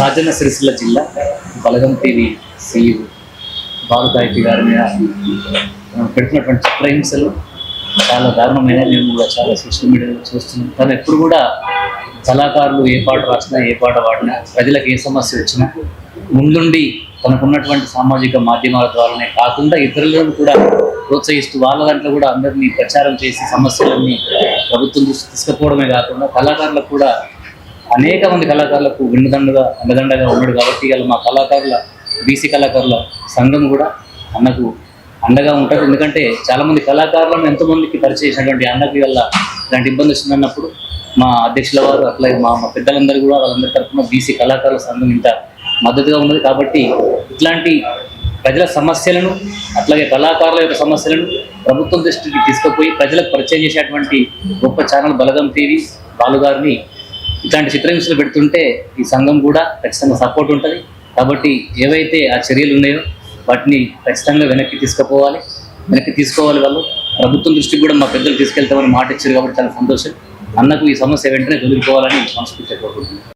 రాజన్న సిరిసిల్ల జిల్లా బలగం TV CEO బాలుగాయత్రి గారి మీద మనం పెడుతున్నటువంటి చిత్రహింసలు చాలా దారుణమైన మేము కూడా చాలా సోషల్ మీడియాలో చూస్తున్నాం. తను ఎప్పుడు కూడా కళాకారులు ఏ పాట రాసినా ఏ పాట పాడినా ప్రజలకు ఏ సమస్య వచ్చినా ముందుండి తనకున్నటువంటి సామాజిక మాధ్యమాల ద్వారానే కాకుండా ఇతరులను కూడా ప్రోత్సహిస్తూ వాళ్ళ దాంట్లో కూడా అందరినీ ప్రచారం చేసి సమస్యలన్నీ ప్రభుత్వం దృష్టి తీసుకుపోవడమే కాకుండా కళాకారులకు కూడా అనేక మంది కళాకారులకు వెన్నుదండగా అండదండగా ఉన్నాడు కాబట్టి ఇవాళ మా కళాకారుల బీసీ కళాకారుల సంఘం కూడా అన్నకు అండగా ఉంటుంది. ఎందుకంటే చాలామంది కళాకారులను ఎంతోమందికి పరిచయం చేసినటువంటి అన్నకు వల్ల ఇలాంటి ఇబ్బంది వచ్చిందన్నప్పుడు మా అధ్యక్షుల వారు అట్లాగే మా మా పెద్దలందరూ కూడా వాళ్ళందరి తరఫున బీసీ కళాకారుల సంఘం ఇంత మద్దతుగా ఉన్నది కాబట్టి ఇట్లాంటి ప్రజల సమస్యలను అట్లాగే కళాకారుల యొక్క సమస్యలను ప్రభుత్వం దృష్టికి తీసుకుపోయి ప్రజలకు పరిచయం చేసేటువంటి గొప్ప ఛానల్ బలగం టీవీ బాలుగారిని ఇట్లాంటి చిత్రహింసలు పెడుతుంటే ఈ సంఘం కూడా ఖచ్చితంగా సపోర్ట్ ఉంటుంది. కాబట్టి ఏవైతే ఆ చర్యలు ఉన్నాయో వాటిని ఖచ్చితంగా వెనక్కి తీసుకుపోవాలి. వెనక్కి తీసుకోవాలి వాళ్ళు. ప్రభుత్వం దృష్టికి కూడా మా పెద్దలు తీసుకెళ్తామని మాట ఇచ్చారు కాబట్టి చాలా సంతోషం. అన్నకు ఈ సమస్య వెంటనే తొలగిపోవాలని మనస్ఫూర్తిగా కోరుకుంటున్నాను.